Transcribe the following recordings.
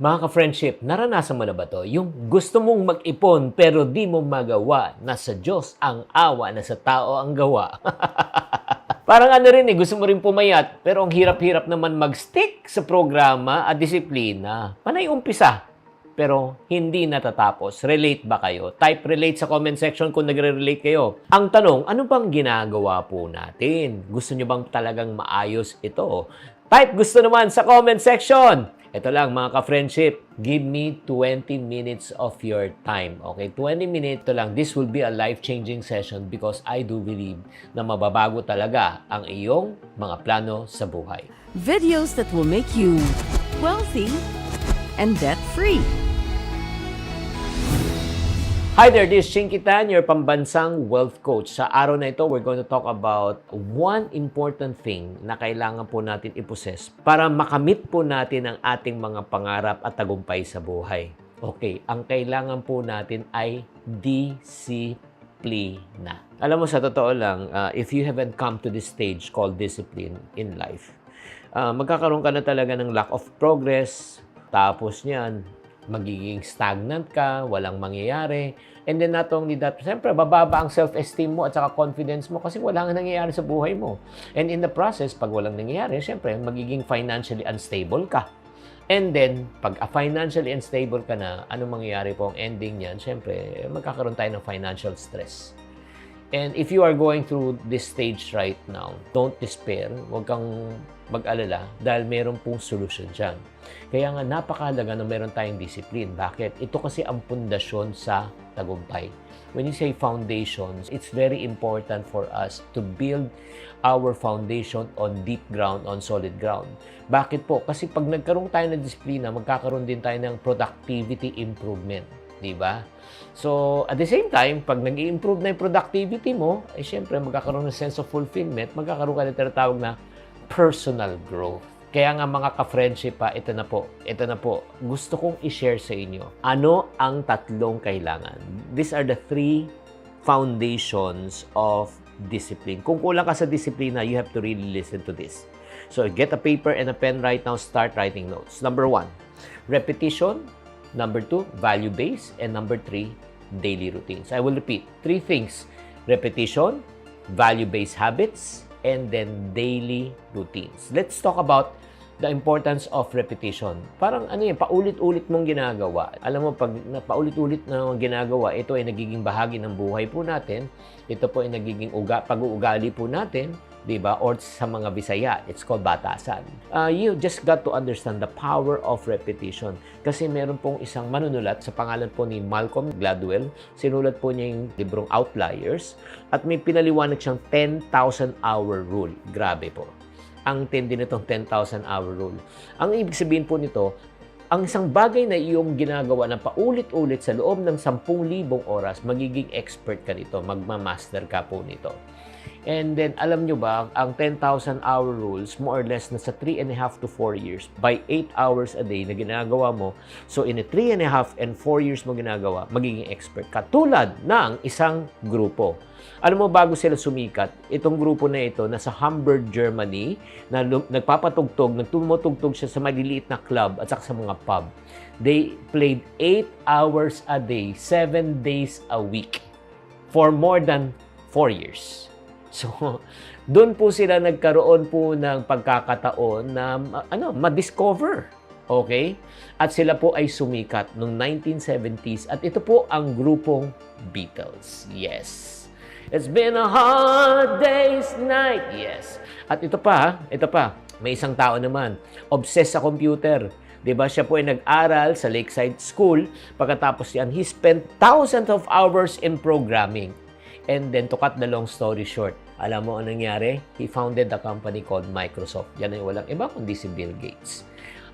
Mga ka-friendship, naranasan mo na ba to? Yung gusto mong mag-ipon pero di mo magawa. Nasa Diyos ang awa, nasa tao ang gawa. Parang ano rin eh, gusto mo rin pumayat pero ang hirap-hirap naman mag-stick sa programa at disiplina. Panay umpisa pero hindi natatapos. Relate ba kayo? Type relate sa comment section kung nagre-relate kayo. Ang tanong, ano bang ginagawa po natin? Gusto nyo bang talagang maayos ito? Type gusto naman sa comment section. Ito lang mga ka-friendship, give me 20 minutes of your time. Okay, 20 minutes to lang. This will be a life-changing session because I do believe na mababago talaga ang iyong mga plano sa buhay. Videos that will make you wealthy and debt-free. Hi there, this is Chinky Tan, your pambansang wealth coach. Sa araw na ito, we're going to talk about one important thing na kailangan po natin iposes para makamit po natin ang ating mga pangarap at tagumpay sa buhay. Okay, ang kailangan po natin ay disiplina. Alam mo, sa totoo lang, uh, if you haven't come to this stage called discipline in life, uh, magkakaroon ka na talaga ng lack of progress, tapos niyan, magiging stagnant ka, walang mangyayari. And then not only that, siyempre, bababa ang self-esteem mo at saka confidence mo kasi wala nga nangyayari sa buhay mo. And in the process, pag walang nangyayari, siyempre, magiging financially unstable ka. And then, pag financially unstable ka na, anong mangyayari po ang ending niyan? Siyempre, magkakaroon tayo ng financial stress. And if you are going through this stage right now, don't despair. Huwag kang mag-alala dahil meron pong solusyon dyan. Kaya nga napakalaga na meron tayong discipline. Bakit? Ito kasi ang pundasyon sa tagumpay. When you say foundations, it's very important for us to build our foundation on deep ground, on solid ground. Bakit po? Kasi pag nagkaroon tayo ng disiplina, magkakaroon din tayo ng productivity improvement. Di ba? So, at the same time, pag nag improve na yung productivity mo, ay syempre, magkakaroon ng sense of fulfillment, magkakaroon ka ng tinatawag na personal growth. Kaya nga mga ka-friendship pa, ito na po, ito na po, gusto kong i-share sa inyo. Ano ang tatlong kailangan? These are the three foundations of discipline. Kung kulang ka sa disiplina, you have to really listen to this. So, get a paper and a pen right now, start writing notes. Number one, repetition. Number two, value-based. And number three, daily routines. I will repeat, three things. Repetition, value-based habits, and then daily routines. Let's talk about the importance of repetition. Parang ano yun, paulit-ulit mong ginagawa. Alam mo, pag paulit-ulit na ginagawa, ito ay nagiging bahagi ng buhay po natin. Ito po ay nagiging uga, pag-uugali po natin, di ba? Or sa mga Bisaya, it's called batasan. Uh, you just got to understand the power of repetition. Kasi meron pong isang manunulat sa pangalan po ni Malcolm Gladwell. Sinulat po niya yung librong Outliers. At may pinaliwanag siyang 10,000 hour rule. Grabe po ang tindi nitong 10,000 hour rule. Ang ibig sabihin po nito, ang isang bagay na iyong ginagawa na paulit-ulit sa loob ng 10,000 oras, magiging expert ka nito, magmamaster ka po nito. And then, alam nyo ba, ang 10,000 hour rules, more or less, nasa 3 and a half to 4 years, by 8 hours a day na ginagawa mo, so in a 3 and a half and 4 years mo ginagawa, magiging expert ka. Tulad ng isang grupo. Alam mo, bago sila sumikat, itong grupo na ito, nasa Hamburg, Germany, na nagpapatugtog, nagtumutugtog siya sa maliliit na club at saka sa mga pub. They played 8 hours a day, 7 days a week, for more than 4 years. So, doon po sila nagkaroon po ng pagkakataon na ano, ma-discover. Okay? At sila po ay sumikat noong 1970s at ito po ang grupong Beatles. Yes. It's been a hard day's night. Yes. At ito pa, ito pa, may isang tao naman, obsessed sa computer. 'Di ba? Siya po ay nag-aral sa Lakeside School. Pagkatapos yan, he spent thousands of hours in programming. And then to cut the long story short, alam mo anong nangyari? He founded a company called Microsoft. Yan ay walang iba kundi si Bill Gates.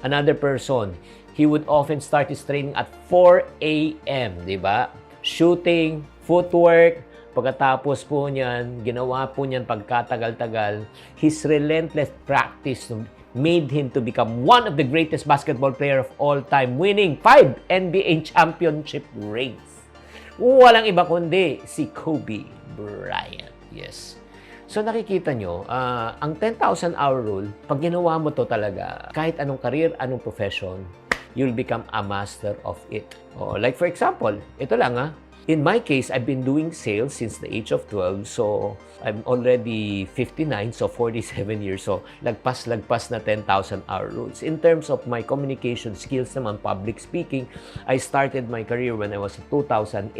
Another person, he would often start his training at 4 a.m., di ba? Shooting, footwork, pagkatapos po niyan, ginawa po niyan pagkatagal-tagal, his relentless practice made him to become one of the greatest basketball player of all time, winning five NBA championship rings. Walang iba kundi si Kobe Bryant. Yes. So nakikita nyo, uh, ang 10,000 hour rule, pag ginawa mo to talaga, kahit anong career, anong profession, you'll become a master of it. Oh, like for example, ito lang ah. In my case, I've been doing sales since the age of 12. So, I'm already 59, so 47 years. So, lagpas-lagpas na 10,000 hour rules. In terms of my communication skills naman, public speaking, I started my career when I was 2008.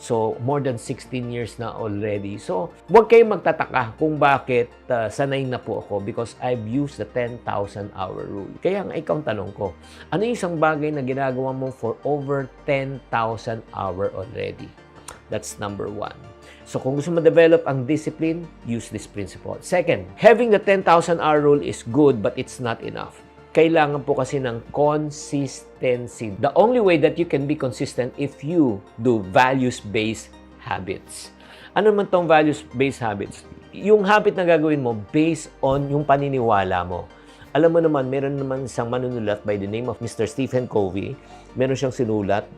So, more than 16 years na already. So, huwag kayong magtataka kung bakit uh, sanay na po ako because I've used the 10,000 hour rule. Kaya nga ikaw ang tanong ko, ano yung isang bagay na ginagawa mo for over 10,000 hour already? That's number one. So kung gusto mo develop ang discipline, use this principle. Second, having the 10,000 hour rule is good but it's not enough. Kailangan po kasi ng consistency. The only way that you can be consistent if you do values-based habits. Ano man tong values-based habits? Yung habit na gagawin mo based on yung paniniwala mo. Alam mo naman, meron naman isang manunulat by the name of Mr. Stephen Covey. Meron siyang sinulat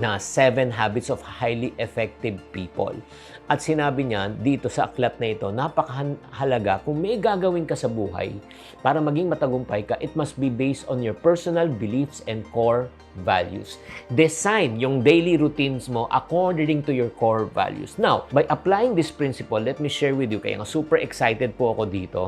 na Seven Habits of Highly Effective People. At sinabi niya dito sa aklat na ito, napakahalaga kung may gagawin ka sa buhay para maging matagumpay ka, it must be based on your personal beliefs and core values. Design yung daily routines mo according to your core values. Now, by applying this principle, let me share with you, kaya nga super excited po ako dito.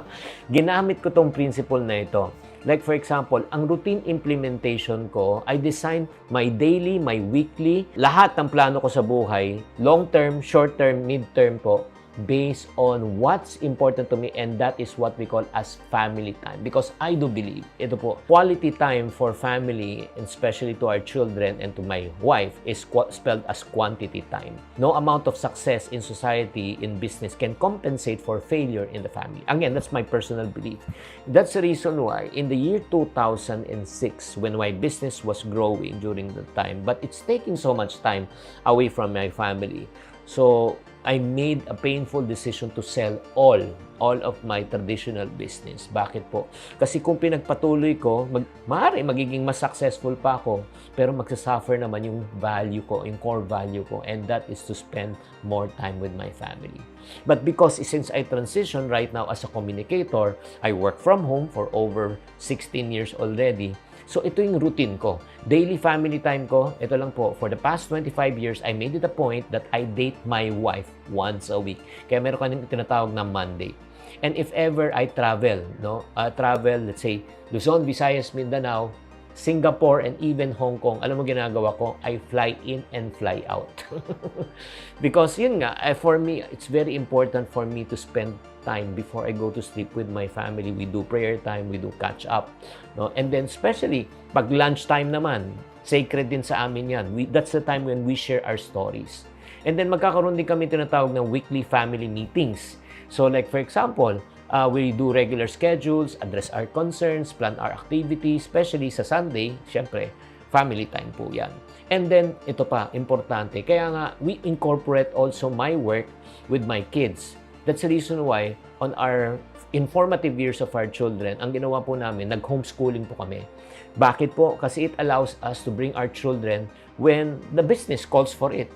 Ginamit ko tong principle na ito. Like for example, ang routine implementation ko, I design my daily, my weekly, lahat ng plano ko sa buhay, long term, short term, mid term po, based on what's important to me and that is what we call as family time. Because I do believe, ito po, quality time for family, and especially to our children and to my wife, is spelled as quantity time. No amount of success in society, in business, can compensate for failure in the family. Again, that's my personal belief. That's the reason why in the year 2006, when my business was growing during the time, but it's taking so much time away from my family. So, I made a painful decision to sell all all of my traditional business. Bakit po? Kasi kung pinagpatuloy ko, mag, maaari magiging mas successful pa ako, pero magsasuffer naman yung value ko, yung core value ko, and that is to spend more time with my family. But because since I transition right now as a communicator, I work from home for over 16 years already, So, ito yung routine ko. Daily family time ko, ito lang po. For the past 25 years, I made it a point that I date my wife once a week. Kaya meron kami tinatawag na Monday. And if ever I travel, no, uh, travel, let's say, Luzon, Visayas, Mindanao, Singapore, and even Hong Kong, alam mo ginagawa ko, I fly in and fly out. Because yun nga, eh, for me, it's very important for me to spend time before I go to sleep with my family. We do prayer time, we do catch up. No? And then especially, pag lunchtime naman, sacred din sa amin yan. We, that's the time when we share our stories. And then magkakaroon din kami tinatawag ng weekly family meetings. So like for example, uh, we do regular schedules, address our concerns, plan our activities, especially sa Sunday, syempre, family time po yan. And then, ito pa, importante, kaya nga, we incorporate also my work with my kids. That's the reason why, on our informative years of our children, ang ginawa po namin, nag-homeschooling po kami. Bakit po? Kasi it allows us to bring our children when the business calls for it.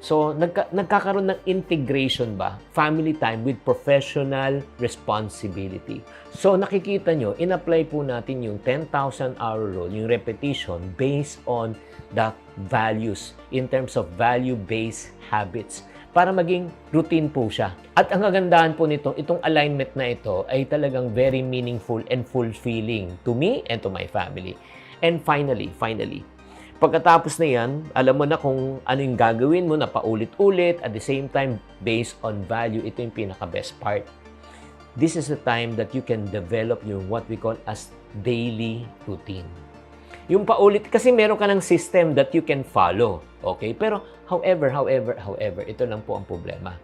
So, nagka- nagkakaroon ng integration ba? Family time with professional responsibility. So, nakikita nyo, in-apply po natin yung 10,000 hour rule, yung repetition, based on the values in terms of value-based habits para maging routine po siya. At ang kagandahan po nito, itong alignment na ito ay talagang very meaningful and fulfilling to me and to my family. And finally, finally, Pagkatapos na yan, alam mo na kung ano yung gagawin mo na paulit-ulit at the same time based on value. Ito yung pinaka-best part. This is the time that you can develop yung what we call as daily routine. Yung paulit, kasi meron ka ng system that you can follow. Okay? Pero however, however, however, ito lang po ang problema.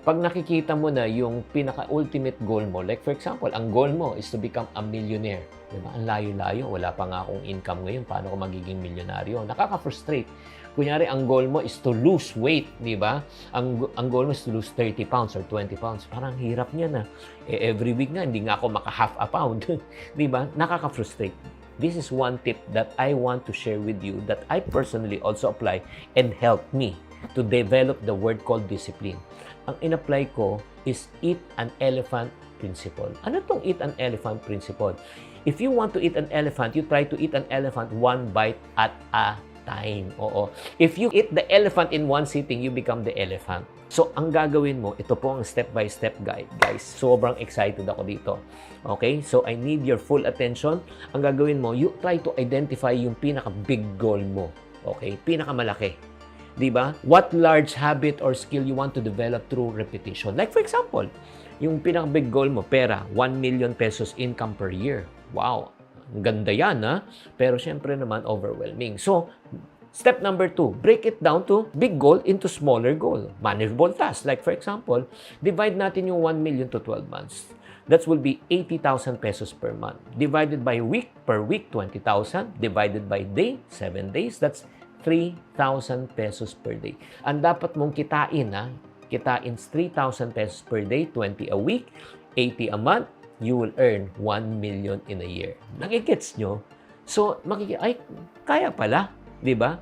Pag nakikita mo na yung pinaka-ultimate goal mo, like for example, ang goal mo is to become a millionaire. Diba? Ang layo-layo, wala pa nga akong income ngayon, paano ko magiging milyonaryo? Nakaka-frustrate. Kunyari, ang goal mo is to lose weight, di ba? Ang, ang goal mo is to lose 30 pounds or 20 pounds. Parang hirap niya na. Eh, every week nga, hindi nga ako maka-half a pound. di ba? Nakaka-frustrate. This is one tip that I want to share with you that I personally also apply and help me to develop the word called discipline. Ang in-apply ko is eat an elephant principle. Ano tong eat an elephant principle? If you want to eat an elephant, you try to eat an elephant one bite at a time. Oo. If you eat the elephant in one sitting, you become the elephant. So, ang gagawin mo, ito po ang step-by-step guide. Guys, sobrang excited ako dito. Okay? So, I need your full attention. Ang gagawin mo, you try to identify yung pinaka-big goal mo. Okay? Pinakamalaki. Di ba? What large habit or skill you want to develop through repetition. Like for example, yung pinaka-big goal mo, pera, 1 million pesos income per year. Wow! Ang ganda yan, ha? Pero syempre naman, overwhelming. So, Step number two, break it down to big goal into smaller goal. Manageable task. Like for example, divide natin yung 1 million to 12 months. That will be 80,000 pesos per month. Divided by week, per week, 20,000. Divided by day, 7 days. That's 3,000 pesos per day. Ang dapat mong kitain, ha? Kitain 3,000 pesos per day, 20 a week, 80 a month, you will earn 1 million in a year. Nakikits nyo? So, makiki ay, kaya pala. Di ba?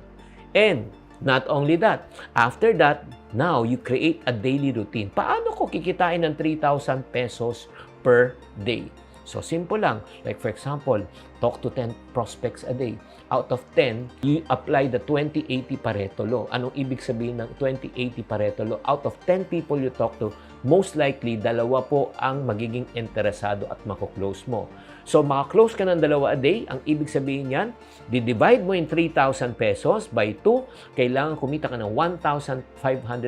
And not only that, after that, now you create a daily routine. Paano ko kikitain ng 3,000 pesos per day? So, simple lang. Like for example, talk to 10 prospects a day. Out of 10, you apply the 20-80 Pareto law. Anong ibig sabihin ng 20-80 Pareto law? Out of 10 people you talk to, most likely, dalawa po ang magiging interesado at mako-close mo. So, maka-close ka ng dalawa a day, ang ibig sabihin yan, di-divide mo yung 3,000 pesos by 2, kailangan kumita ka ng 1,500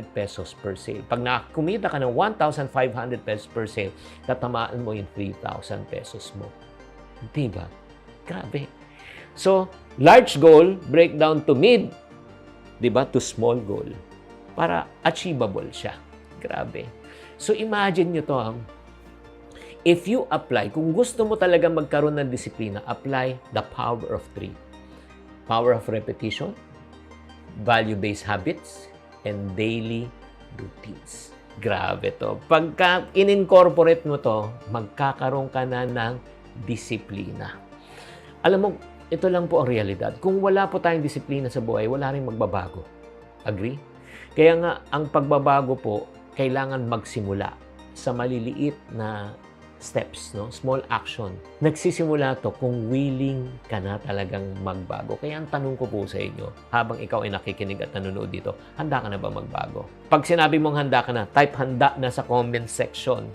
pesos per sale. Pag nakumita ka ng 1,500 pesos per sale, tatamaan mo yung 3,000 pesos mo. Diba? Grabe. So, large goal, break down to mid, di ba, to small goal para achievable siya. Grabe. So, imagine nyo to, ah. if you apply, kung gusto mo talaga magkaroon ng disiplina, apply the power of three. Power of repetition, value-based habits, and daily routines. Grabe to. Pagka in-incorporate mo to, magkakaroon ka na ng disiplina. Alam mo, ito lang po ang realidad. Kung wala po tayong disiplina sa buhay, wala rin magbabago. Agree? Kaya nga, ang pagbabago po, kailangan magsimula sa maliliit na steps, no? small action. Nagsisimula to kung willing ka na talagang magbago. Kaya ang tanong ko po sa inyo, habang ikaw ay nakikinig at nanonood dito, handa ka na ba magbago? Pag sinabi mong handa ka na, type handa na sa comment section.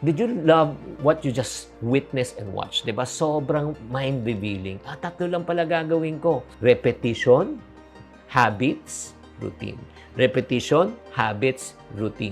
Did you love what you just witnessed and watched? ba? Sobrang mind-revealing. Ah, tatlo lang pala gagawin ko. Repetition, habits, routine. Repetition, habits, routine.